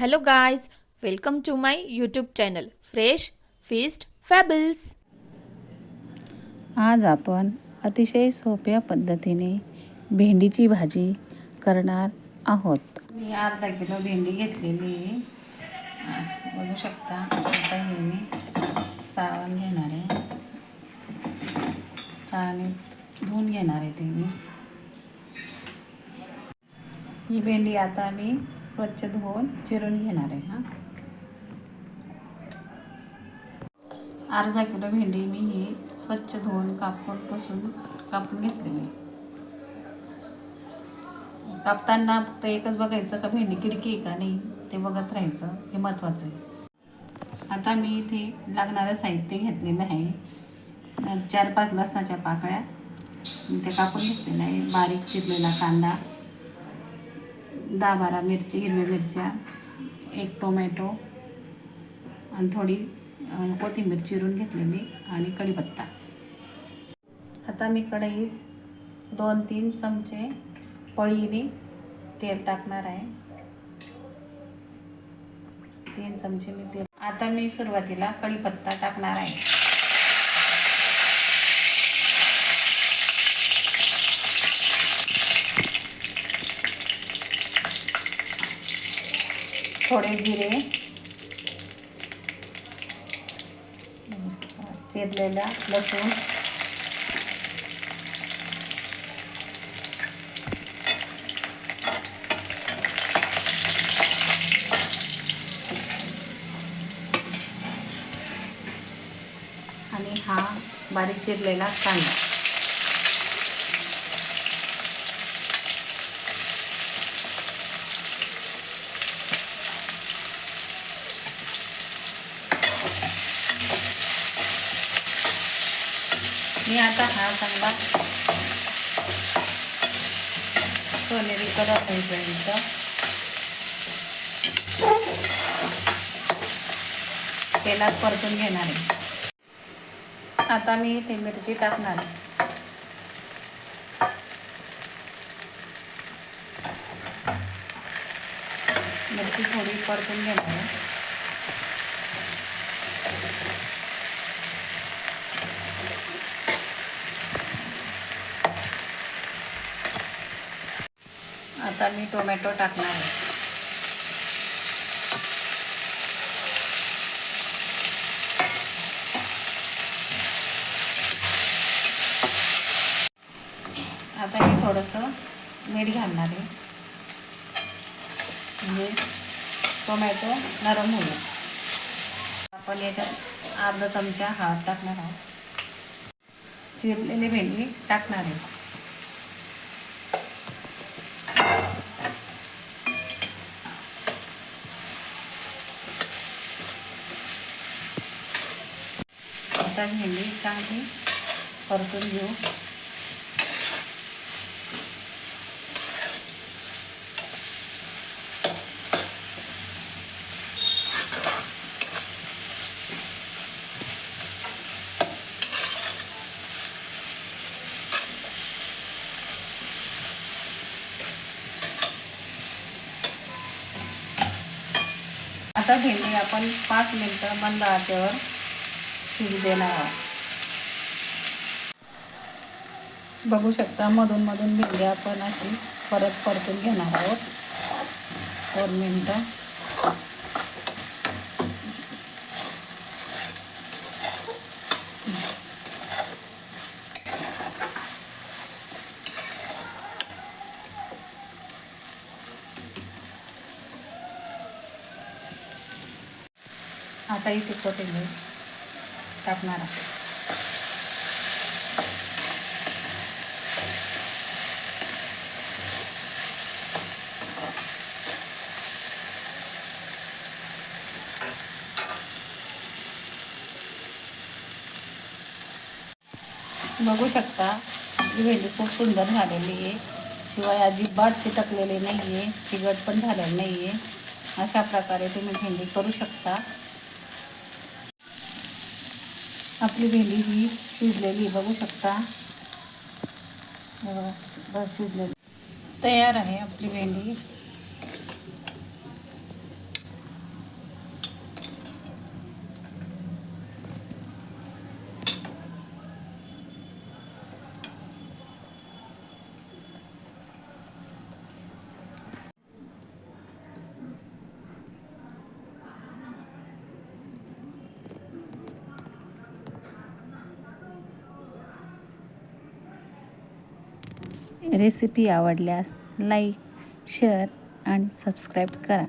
Hello guys welcome to my YouTube channel Fresh Feast Fables आज आपण अतिशय सोप्या पद्धतीने भेंडीची भाजी करणार आहोत. मी अर्धा किलो भेंडी घेतलेली आहे. बघू शकता आता हे मी चाळण घेणार आहे. चाळणी धुवून घेणार आहे ती मी. ही भेंडी आता मी स्वच्छ धुवून चिरून घेणार आहे हां. अर्धा किलो भेंडी मी ही स्वच्छ धुवून कापून पुसून कापून घेतलेली कापताना फक्त एकच बघायचं का भेंडी किडकी आहे का नाही ते बघत राहायचं हे महत्त्वाचं आहे. आता मी इथे लागणारं साहित्य घेतलेलं आहे. चार पाच लसणाच्या पाकळ्या ते कापून घेतलेलं आहे. बारीक चिरलेला कांदा दहा बारा मिरची हिरव्या मिरच्या एक टोमॅटो आणि थोडी कोथिंबीर चिरून घेतलेली आणि कढीपत्ता. आता मी कढईत दोन तीन चमचे पळीने तेल टाकणार आहे. तीन चमचे मी तेल आता मी सुरुवातीला कढीपत्ता टाकणार आहे. थोडे जिरे. चिरलेला लसूण. आणि हा बारीक चिरलेला कांदा. आता हा कांदा सोनेरी कलर होईपर्यंत. तेलात परतून घेणार आहे. आता मी ते मिरची टाकणार आहे. मिरची थोडी परतून घेणार आहे. आता मी टोमॅटो टाकणार आहे. आता मी थोडंसं मीठ घालणार आहे. म्हणजे टोमॅटो नरम होईल आपण याच्यात अर्धा चमचा हळद टाकणार आहोत. चिरलेली भेंडी टाकणार आहे. आता भेंडी चांगली परतून घेऊ. आता भेंडी आपण पाच मिनटं मंद आचेवर शिजू देणार आहोत? बघू शकता मधून मधून भेंडी आपण अशी परत परतून घेणार आहोत. दोन मिनटं. आता इथे कोथिंबीर टाकणार आहे. बघू शकता ही भेंडी खूप सुंदर झालेली आहे. शिवाय अजिबात चिटकलेली नाही आहे चिकट पण झालेली नाही आहे अशा प्रकारे तुम्ही भेंडी करू शकता. आपली भेंडी ही शिजलेली बघू शकता. बघा, शिजलेली. तयार आहे आपली भेंडी. रेसिपी आवडल्यास लाईक शेअर आणि सबस्क्राईब करा.